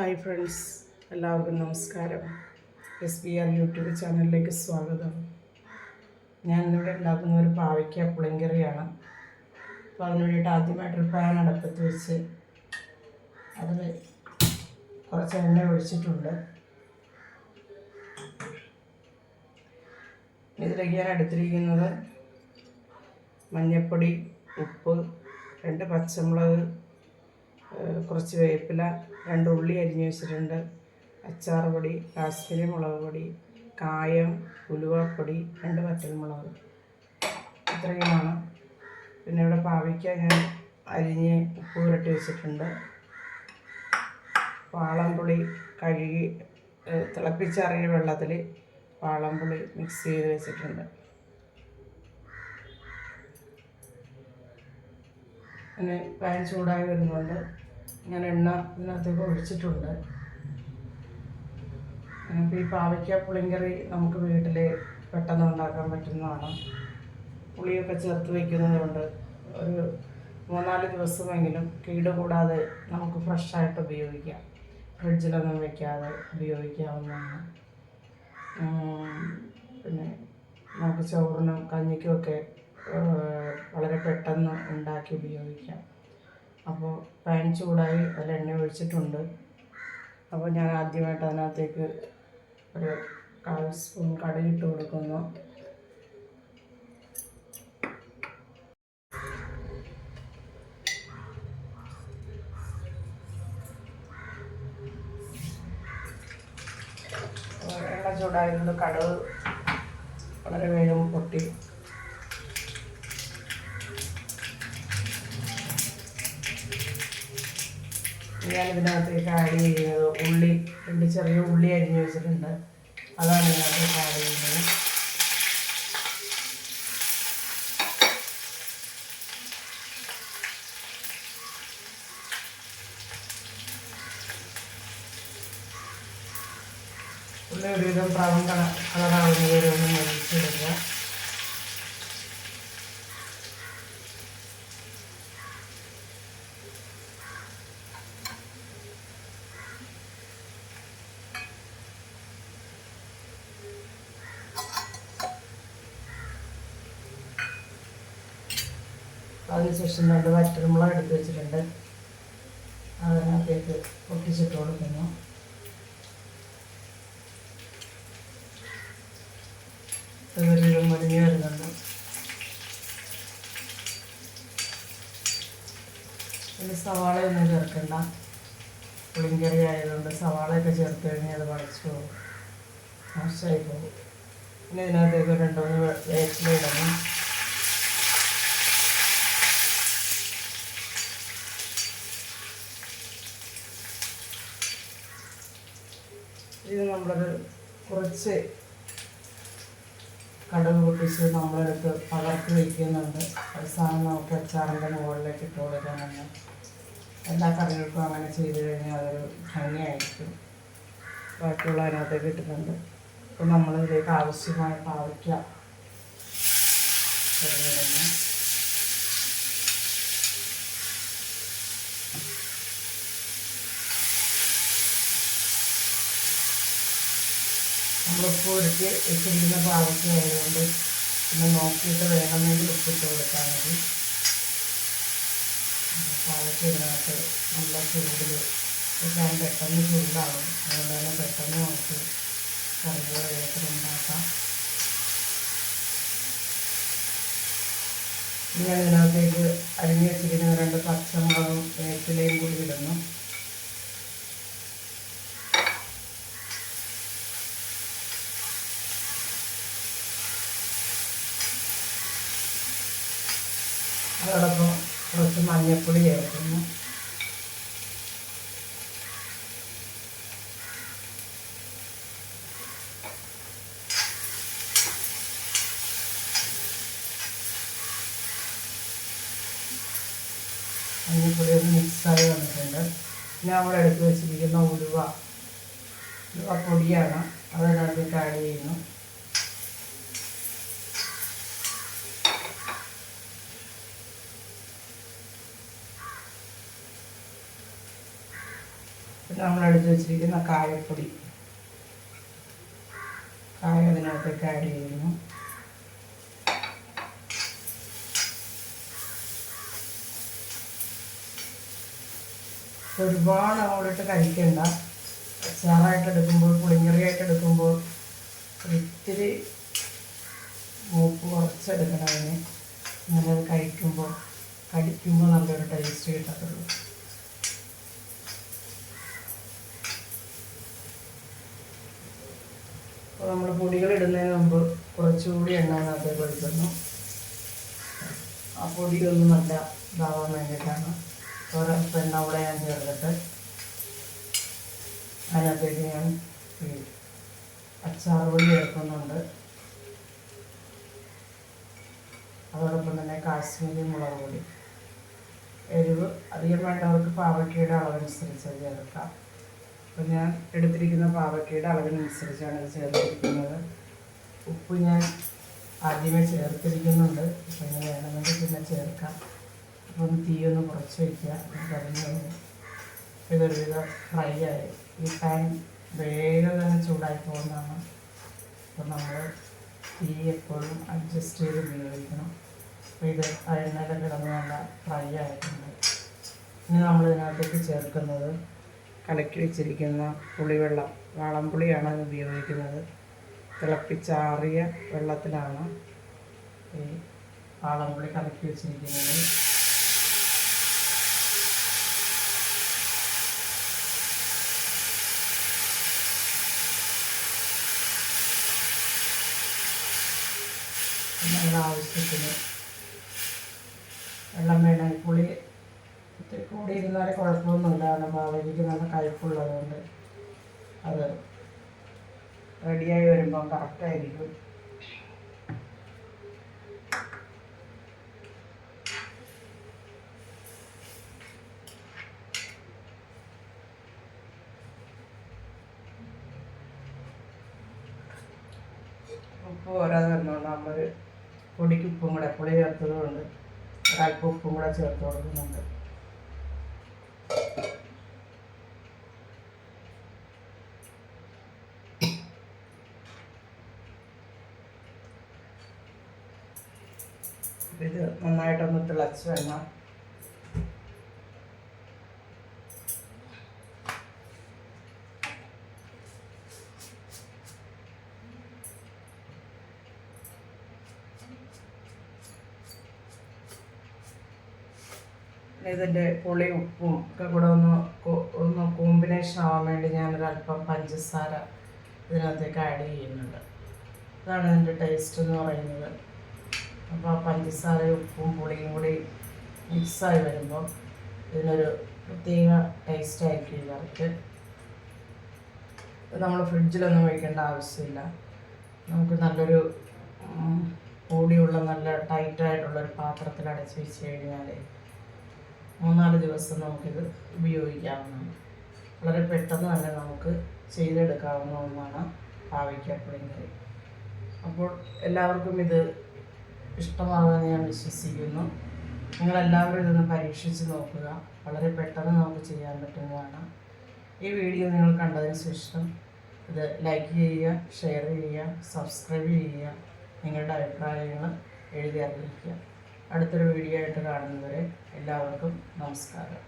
Hi friends എല്ലാവർക്കും നമസ്കാരം. S B R YouTube ചാനലിലേക്ക് സ്വാഗതം. ഞാൻ ഇന്നിവിടെ ഉണ്ടാക്കുന്ന ഒരു പാവയ്ക്ക പുളിങ്കറിയാണ്. അപ്പോൾ അതിന് വേണ്ടിയിട്ട് ആദ്യമായിട്ടൊരു പാൻ അടുപ്പത്ത് വെച്ച് അതിൽ കുറച്ച് എണ്ണ ഒഴിച്ചിട്ടുണ്ട്. ഇതിലേക്ക് ഞാൻ എടുത്തിരിക്കുന്നത് മഞ്ഞൾപ്പൊടി ഉപ്പ് രണ്ട് പച്ചമുളക് കുറച്ച് വേപ്പില രണ്ട് ഉള്ളി അരിഞ്ഞ് വെച്ചിട്ടുണ്ട്. അച്ചാർ പൊടി കാശ്മീരി മുളക് പൊടി കായം ഉലുവാപ്പൊടി രണ്ട് വറ്റൽമുളക്. ഇത്രയുമാണ്. പിന്നെ ഇവിടെ പാവയ്ക്ക ഞാൻ അരിഞ്ഞ് ഉപ്പ് പുരട്ടി വെച്ചിട്ടുണ്ട്. വാളംപുളി കഴുകി തിളപ്പിച്ചറിയ വെള്ളത്തിൽ വാളംപുളി മിക്സ് ചെയ്ത് വെച്ചിട്ടുണ്ട്. പിന്നെ പാൻ ചൂടായി വരുന്നുണ്ട്. ഞാൻ എണ്ണ ഇതിനകത്തേക്ക് ഒഴിച്ചിട്ടുണ്ട്. അപ്പോൾ ഈ പാവയ്ക്ക പുളിങ്കറി നമുക്ക് വീട്ടിൽ പെട്ടെന്ന് ഉണ്ടാക്കാൻ പറ്റുന്നതാണ്. പുളിയൊക്കെ ചേർത്ത് വയ്ക്കുന്നത് കൊണ്ട് ഒരു മൂന്നാൽ ദിവസമെങ്കിലും കേട് കൂടാതെ നമുക്ക് ഫ്രഷായിട്ട് ഉപയോഗിക്കാം. ഫ്രിഡ്ജിലൊന്നും വയ്ക്കാതെ ഉപയോഗിക്കാവുന്നതാണ്. പിന്നെ നമുക്ക് ചോറിനും കഞ്ഞിക്കുമൊക്കെ വളരെ പെട്ടെന്ന് ഉണ്ടാക്കി ഉപയോഗിക്കാം. അപ്പോൾ പാൻ ചൂടായി അതിൽ എണ്ണ ഒഴിച്ചിട്ടുണ്ട്. അപ്പോൾ ഞാൻ ആദ്യമായിട്ട് അതിനകത്തേക്ക് ഒരു കാൽ സ്പൂൺ കടുകിട്ട് കൊടുക്കുന്നു. എണ്ണ ചൂടായതുകൊണ്ട് കടുക് വളരെ വേഗം പൊട്ടി ഞാൻ ഇതിനകത്തേക്ക് ആഡ് ചെയ്യുന്നത് ഉള്ളി രണ്ട് ചെറിയ ഉള്ളി അരിഞ്ഞ് വെച്ചിട്ടുണ്ട്. അതാണ് ഇതിനകത്തേക്ക് ആഡ് ചെയ്യുന്നത്. ഉള്ളി ഒരുവിധം ബ്രൗൺ കളർ കളറാവുന്നത് വരെ മുറിച്ചെടുക്കുക അതിനുശേഷം രണ്ട് വറ്റൽമുളക് എടുത്ത് വെച്ചിട്ടുണ്ട്. അതിനകത്തേക്ക് പൊട്ടിച്ചിട്ട് കൊടുക്കുന്നു. അതൊരു മുരിഞ്ഞ് വരുന്നുണ്ട്. പിന്നെ സവാളയൊന്നും ചേർക്കണ്ട. പുളിങ്കറി ആയതുകൊണ്ട് സവാളയൊക്കെ ചേർത്ത് കഴിഞ്ഞാൽ അത് വളച്ചു പോകും മോശമായി പോകും. പിന്നെ ഇതിനകത്തേക്ക് രണ്ടു മൂന്ന് വേപ്പില ഇത് നമ്മളൊരു കുറച്ച് കടുക് പൊട്ടിച്ച് നമ്മളെടുത്ത് പകർത്തി വയ്ക്കുന്നുണ്ട്. അവസാനം നമുക്ക് അച്ചാറിന്റെ മുകളിലേക്ക് ഇട്ട് കൊടുക്കാനാണ് എല്ലാ കറികൾക്കും അങ്ങനെ ചെയ്ത് കഴിഞ്ഞാൽ അതൊരു ഭംഗിയായിരിക്കും. ബാക്കിയുള്ള അതിനകത്തേക്ക് ഇട്ടിട്ടുണ്ട് അപ്പം നമ്മളിതിലേക്ക് ആവശ്യമായ പാവയ്ക്ക ചേർന്നിടുന്നു നമ്മൾ ഉപ്പ് ഒരുക്കി ഇട്ടിരിക്കുന്ന പാവയ്ക്ക ആയതുകൊണ്ട് പിന്നെ നോക്കിയിട്ട് വേണമെങ്കിൽ ഉപ്പിട്ട് കൊടുത്താൽ മതി. പാവയ്ക്ക ഇതിനകത്ത് നല്ല ചൂടിൽ ഇട്ടാൽ പെട്ടെന്ന് ചൂടാവും. അതുകൊണ്ട് തന്നെ പെട്ടെന്ന് നമുക്ക് കറികൾ വേഗത്തിൽ ഉണ്ടാക്കാം. ഇനി ഞാൻ ഇതിനകത്തേക്ക് അരിഞ്ഞു വെച്ചിരിക്കുന്ന രണ്ട് പച്ചമുളകും വേപ്പിലയും കൂടി ഇടുന്നു. അതോടൊപ്പം കുറച്ച് മഞ്ഞൾപ്പൊടി ചേർക്കുന്നു. മഞ്ഞൾപ്പൊടി ഒന്ന് മിക്സായി വന്നിട്ടുണ്ട്. പിന്നെ നമ്മൾ എടുത്ത് വെച്ചിരിക്കുന്ന ഉലുവ. ഉലുവ പൊടിയാണ്. അത് രണ്ട് ആഡ് ചെയ്യുന്നു. നമ്മൾ എടുത്ത് വെച്ചിരിക്കുന്ന കായപ്പൊടി. കായ അതിനകത്തേക്ക് ആഡ് ചെയ്യുന്നു. ഒരുപാട് അങ്ങോട്ടിട്ട് കഴിക്കണ്ട. അച്ചാറായിട്ട് എടുക്കുമ്പോൾ പുളിങ്കറിയായിട്ട് എടുക്കുമ്പോൾ ഒത്തിരി മൂപ്പ് കുറച്ചെടുക്കണം അതിന്. നല്ലത് കഴിക്കുമ്പോൾ കടിക്കുമ്പോൾ നല്ലൊരു ടേസ്റ്റ് കിട്ടത്തുള്ളൂ. നമ്മൾ പൊടികൾ ഇടുന്നതിന് മുമ്പ് കുറച്ചുകൂടി എണ്ണ അതിനകത്തേക്ക് ഒഴിക്കുന്നു ആ പൊടിയൊന്നും നല്ല ഇതാവാൻ വേണ്ടിയിട്ടാണ്. ഓരോ എണ്ണ കൂടെ ഞാൻ ചേർത്തിട്ട് അതിനകത്തേക്ക് ഞാൻ അച്ചാർ പൊടി ചേർക്കുന്നുണ്ട്. അതോടൊപ്പം തന്നെ കാശ്മീരി മുളക് പൊടി. എരിവ് അധികം വേണ്ടവർക്ക് പാവയ്ക്കയുടെ അളവനുസരിച്ച് ചേർക്കാം. അപ്പം ഞാൻ എടുത്തിരിക്കുന്ന പാവയ്ക്കയുടെ അളവിനനുസരിച്ചാണ് ഇത് ചേർത്തിരിക്കുന്നത്. ഉപ്പ് ഞാൻ ആദ്യമേ ചേർത്തിരിക്കുന്നുണ്ട്. അപ്പം ഇങ്ങനെ വേണമെങ്കിൽ പിന്നെ ചേർക്കാം. അപ്പം തീയൊന്ന് കുറച്ച് വയ്ക്കുക കരിഞ്ഞു ഇതൊരുവിധം ഫ്രൈ ആയി. ഈ പാൻ വേഗം തന്നെ ചൂടായി പോകുന്നതാണ്. അപ്പം നമ്മൾ തീ എപ്പോഴും അഡ്ജസ്റ്റ് ചെയ്ത് ഉപയോഗിക്കണം. അപ്പോൾ ഇത് കിടന്നു കിടന്ന് നല്ല ഫ്രൈ ആയിട്ടുണ്ട്. ഇനി നമ്മൾ ഇതിനകത്തേക്ക് ചേർക്കുന്നത് കലക്കി വെച്ചിരിക്കുന്ന പുളിവെള്ളം വാളംപുളിയാണ് അത് ഉപയോഗിക്കുന്നത്. തിളപ്പിച്ചാറിയ വെള്ളത്തിലാണ് ഈ വാളംപുളി കലക്കി വെച്ചിരിക്കുന്നത്. ആവശ്യത്തിന് വെള്ളം വേണം പുളി ഇത്തിരി കൂടി ഇരുന്നാലും കുഴപ്പമൊന്നുമില്ല. കാരണം പാവയ്ക്ക് നല്ല കയ്പുള്ളതുകൊണ്ട് അത് റെഡിയായി വരുമ്പോൾ കറക്റ്റായിരിക്കും ഉപ്പ് പോരാതെ വരുന്നതുകൊണ്ട് നമ്മൾ പൊടിക്ക് ഉപ്പും കൂടെ പുളി ചേർത്തത് കൊണ്ട് ഒരല്പം ഉപ്പും കൂടെ ചേർത്ത് കൊടുക്കുന്നുണ്ട് ഇത് നന്നായിട്ടൊന്ന് തിളച്ച് വേണം ഇതിന്റെ പുളി ഉപ്പും ഒക്കെ കൂടെ ഒന്ന് ഒന്ന് കോമ്പിനേഷൻ ആവാൻ വേണ്ടി ഞാനൊരല്പം പഞ്ചസാര ഇതിനകത്തേക്ക് ആഡ് ചെയ്യുന്നുണ്ട്. അതാണ് ഇതിന്റെ ടേസ്റ്റ് എന്ന് പറയുന്നത്. അപ്പോൾ ആ പഞ്ചസാരയും ഉപ്പും പുളിയും കൂടി മിക്സായി വരുമ്പോൾ ഇതിനൊരു പ്രത്യേക ടേസ്റ്റ് ആയിരിക്കും ഈ കറിക്ക്. നമ്മൾ ഫ്രിഡ്ജിലൊന്നും വയ്ക്കേണ്ട ആവശ്യമില്ല. നമുക്ക് നല്ലൊരു പൊടിയുള്ള നല്ല ടൈറ്റായിട്ടുള്ളൊരു പാത്രത്തിൽ അടച്ച് വെച്ച് കഴിഞ്ഞാൽ മൂന്നാൽ ദിവസം നമുക്കിത് ഉപയോഗിക്കാവുന്നതാണ്. വളരെ പെട്ടെന്ന് തന്നെ നമുക്ക് ചെയ്തെടുക്കാവുന്ന ഒന്നാണ് പാവയ്ക്കാപ്പുളിങ്കറി അപ്പോൾ എല്ലാവർക്കും ഇത് ഇഷ്ടമാകുമെന്ന് ഞാൻ വിശ്വസിക്കുന്നു. നിങ്ങളെല്ലാവരും ഇതൊന്ന് പരീക്ഷിച്ച് നോക്കുക. വളരെ പെട്ടെന്ന് നമുക്ക് ചെയ്യാൻ പറ്റുന്നതാണ്. ഈ വീഡിയോ നിങ്ങൾ കണ്ടതിന് ശേഷം ഇത് ലൈക്ക് ചെയ്യുക ഷെയർ ചെയ്യുക സബ്സ്ക്രൈബ് ചെയ്യുക നിങ്ങളുടെ അഭിപ്രായങ്ങൾ എഴുതി അറിയിക്കുക. അടുത്തൊരു വീഡിയോ ആയിട്ട് കാണുന്നവരെ എല്ലാവർക്കും നമസ്കാരം.